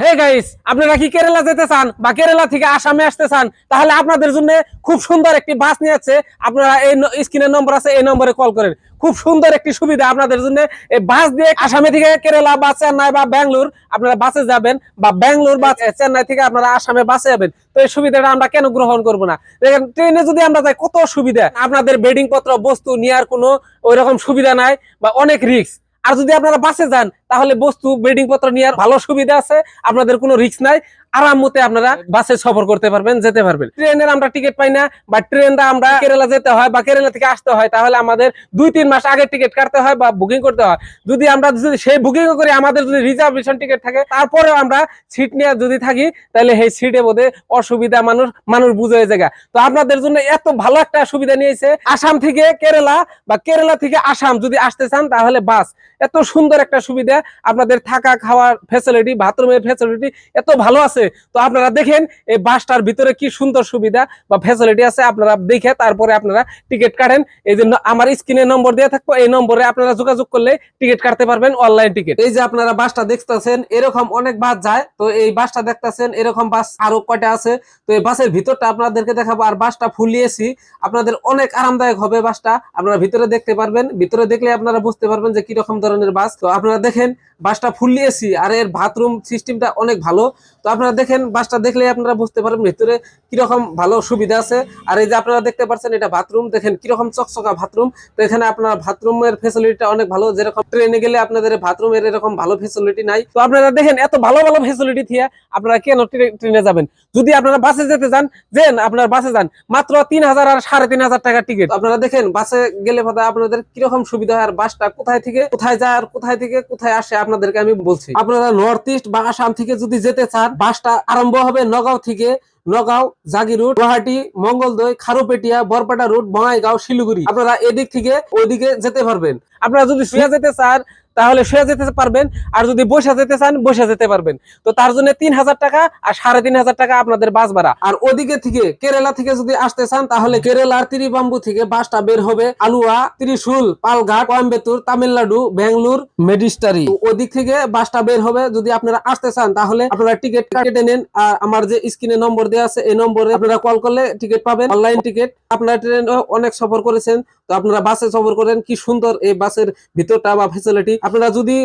Hey guys, আপনারা কি কেরালা যেতে চান বা কেরালা থেকে আসামে আসতে চান, তাহলে আপনাদের জন্য খুব সুন্দর একটি বাস নিয়ে যাচ্ছে। আপনারা এই স্ক্রিনের নম্বর আছে, এই নম্বরে কল করেন। খুব সুন্দর একটি সুবিধা আপনাদের জন্য। এই বাস দিয়ে আসামে থেকে কেরালা বা চেন্নাই বা ব্যাঙ্গালোর আপনারা বাসে যাবেন বা ব্যাঙ্গালোর বা চেন্নাই থেকে আপনারা আসামে বাসে যাবেন। তো এই সুবিধাটা আমরা কেন গ্রহণ করব না? দেখেন, ট্রেনে যদি আমরা যাই, কত সুবিধা। আপনাদের বেডিং পত্র বস্তু নেওয়ার কোনো ওই রকম সুবিধা নাই বা অনেক রিস্ক আর যদি আপনারা বাসে যান তাহলে বস্তু বেডিং পত্র নেওয়ার ভালো সুবিধা আছে, আপনাদের কোনো রিস্ক নাই। আরাম মতে আপনারা বাসে সফর করতে পারবেন, যেতে পারবেন। ট্রেনের আমরা টিকিট পাই না, বা ট্রেনটা আমরা কেরালা যেতে হয়, বা কেরালা থেকে আসতে হয়, তাহলে আমাদের দুই তিন মাস আগে টিকিট কাটতে হয় বা বুকিং করতে হয়। যদি আমরা যদি সেই বুকিং করি আমাদের যদি রিজার্ভেশন টিকিট থাকে, তারপরেও আমরা সিট নিয়ে যদি থাকি, তাহলে সেই সিটে বোধে অসুবিধা মানুষ মানুষ বুঝে জায়গা। তো আপনাদের জন্য এত ভালো একটা সুবিধা নিয়েছে, আসাম থেকে কেরালা বা কেরালা থেকে আসাম যদি আসতে চান, তাহলে বাস। এত সুন্দর একটা সুবিধা আপনাদের থাকা খাওয়ার ফ্যাসিলিটি বাথরুমের ফ্যাসিলিটি এত ভালো আছে। তো আপনারা দেখেন এই বাসটার ভিতরে কি সুন্দর সুবিধা বা ফ্যাসিলিটি আছে, আপনারা দেখে তারপরে আপনারা টিকিট কাটেন। এই জন্য আমার স্ক্রিনে নম্বর দিয়ে থাকব, এই নম্বরে আপনারা যোগাযোগ করলে টিকিট কাটতে পারবেন অনলাইন টিকিট এই যে আপনারা বাসটা দেখতেছেন, এরকম অনেক বাস যায়। তো এই বাসটা দেখতেছেন, এরকম বাস আরও কয়টা আছে? তো এই বাসের ভিতরটা আপনাদেরকে দেখাবো, আর বাসটা ফুলিয়েছি। আপনাদের অনেক আরামদায়ক হবে বাসটা, আপনারা ভিতরে দেখতে পারবেন। ভিতরে দেখলে আপনারা বুঝতে পারবেন যে কীরকম ধরনের বাস। তো আপনারা দেখেন বাসটা ফুলিয়েছি আর এর বাথরুম সিস্টেমটা অনেক ভালো। তো আপনারা দেখেন, বাসটা দেখলে আপনারা বুঝতে পারবেন ভিতরে কীরকম ভালো সুবিধা আছে। আর এই যে আপনারা দেখতে পাচ্ছেন এটা বাথরুম দেখেন কীরকম চকচকা বাথরুম তো এখানে আপনার বাথরুমের ফেসিলিটিটা অনেক ভালো। যেরকম ট্রেনে গেলে আপনাদের বাথরুমের এরকম ভালো ফেসিলিটি নাই। তো আপনারা দেখেন, এত ভালো ভালো ফেসিলিটি দিয়ে আপনারা কেন ট্রে- ট্রেনে যাবেন? যদি আপনারা বাসে যেতে চান যেন আপনার বাসে যান। মাত্র তিন হাজার আর সাড়ে তিন হাজার টাকার টিকিট আপনারা দেখেন, বাসে গেলে আপনাদের কীরকম সুবিধা হয়, আর বাসটা কোথায় থেকে, কোথায় যায়, আর কোথায় থেকে, কোথায় আসে, আপনাদেরকে আমি বলছি। আপনারা নর্থ ইস্ট বা আসাম থেকে যদি যেতে চান, বাসটা আরম্ভ হবে নগাঁও থেকে নগাঁও জাগিরুট গুয়াহাটি, মঙ্গলদৈ, খারুপেটিয়া, বরপাটা রুট বঙ্গাইগাঁও শিলিগুড়ি। আপনারা এদিক থেকে ওইদিকে যেতে পারবেন। আপনারা যদি শুয়ে যেতে চান, তাহলে শুয়ে যেতে পারবেন। আর যদি বসে যেতে চান, বসে যেতে পারবেন। তো তার জন্য তিন হাজার টাকা আর সাড়ে তিন হাজার টাকা আপনাদের বাস ভাড়া। আর ওদিকে থেকে কেরালা থেকে যদি আসতে চান, তাহলে কেরালার ত্রিবাম্বু থেকে বাসটা বের হবে আলুয়া, ত্রিশুল, পালঘাট কোয়েম্বেতুর তামিলনাড়ু বেঙ্গলুর মেডিস্টারি। ওদিক থেকে বাসটা বের হবে। যদি আপনারা আসতে চান, তাহলে আপনারা টিকিট কেটে নেন। আর আমার যে স্ক্রিনে নম্বর দেওয়া আছে, এই নম্বরে আপনারা কল করলে টিকিট পাবেন অনলাইন টিকিট আপনারা ট্রেনে অনেক সফর করেছেন, তো আপনারা বাসে সফর করেন, কি সুন্দর এই বাসের ভিতরটা বা ফেসিলিটি আপনারা যদি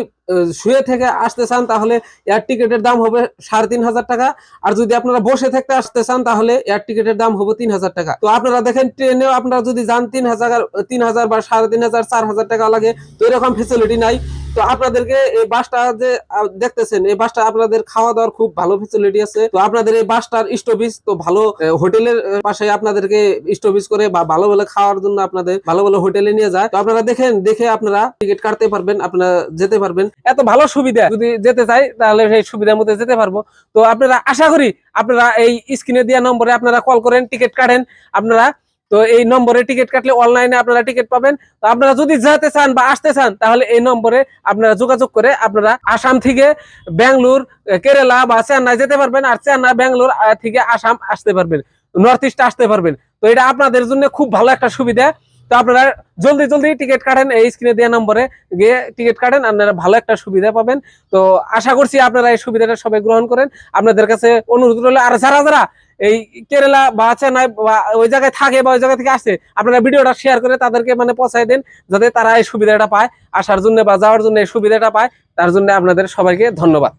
শুয়ে থেকে আসতে চান, তাহলে এয়ার টিকেটের দাম হবে সাড়ে তিন হাজার টাকা। আর যদি আপনারা বসে থাকতে আসতে চান, তাহলে এয়ার টিকেটের দাম হবে তিন হাজার টাকা। তো আপনারা দেখেন ট্রেনেও আপনারা যদি যান, তিন হাজার তিন হাজার বা সাড়ে তিন হাজার, চার হাজার টাকা লাগে। তো এরকম ফেসিলিটি নাই। তো আপনাদেরকে এই বাসটা যে দেখতেছেন, এই বাসটা আপনাদের খাওয়া দাওয়ার খুব ভালো ফেসিলিটি আছে। তো আপনাদের এই বাসটার স্টপিস তো ভালো হোটেলের পাশে আপনাদেরকে স্টোভিস করে বা ভালো ভালো খাওয়ার জন্য আপনাদের ভালো ভালো হোটেলে নিয়ে যায়। তো আপনারা দেখেন, দেখে আপনারা টিকিট কাটতে পারবেন, আপনারা যেতে পারবেন। এত ভালো সুবিধা, যদি যেতে চাই, তাহলে সেই সুবিধার মধ্যে যেতে পারব। তো আপনারা আশা করি আপনারা এই স্ক্রিনে দেওয়া নম্বরে আপনারা কল করেন টিকিট কাটেন। আপনারা তো এই নম্বরে টিকিট কাটলে অনলাইনে আপনারা টিকিট পাবেন। তো আপনারা যদি যেতে চান বা আসতে চান, তাহলে এই নম্বরে আপনারা যোগাযোগ করে আপনারা আসাম থেকে ব্যাঙ্গালোর কেরালা বা চেন্নাই যেতে পারবেন আর চেন্নাই, ব্যাঙ্গালোর থেকে আসাম আসতে পারবেন, নর্থ ইস্ট আসতে পারবেন। তো এটা আপনাদের জন্য খুব ভালো একটা সুবিধা। তো আপনারা জলদি জলদি টিকিট কাটেন, এই স্ক্রিনে দেওয়া নম্বরে গিয়ে টিকিট কাটেন, আপনারা ভালো একটা সুবিধা পাবেন। তো আশা করছি আপনারা এই সুবিধাটা সবাই গ্রহণ করেন। আপনাদের কাছে অনুরোধ রইল, আর যারা যারা এই কেরালা বা চেন্নাই বা ওই জায়গায় থাকে বা ওই জায়গা থেকে আসে, আপনারা ভিডিওটা শেয়ার করে তাদেরকে মানে পৌঁছায় দেন, যাতে তারা এই সুবিধাটা পায়, আসার জন্য বা যাওয়ার জন্য এই সুবিধাটা পায়, তার জন্য আপনাদের সবাইকে ধন্যবাদ।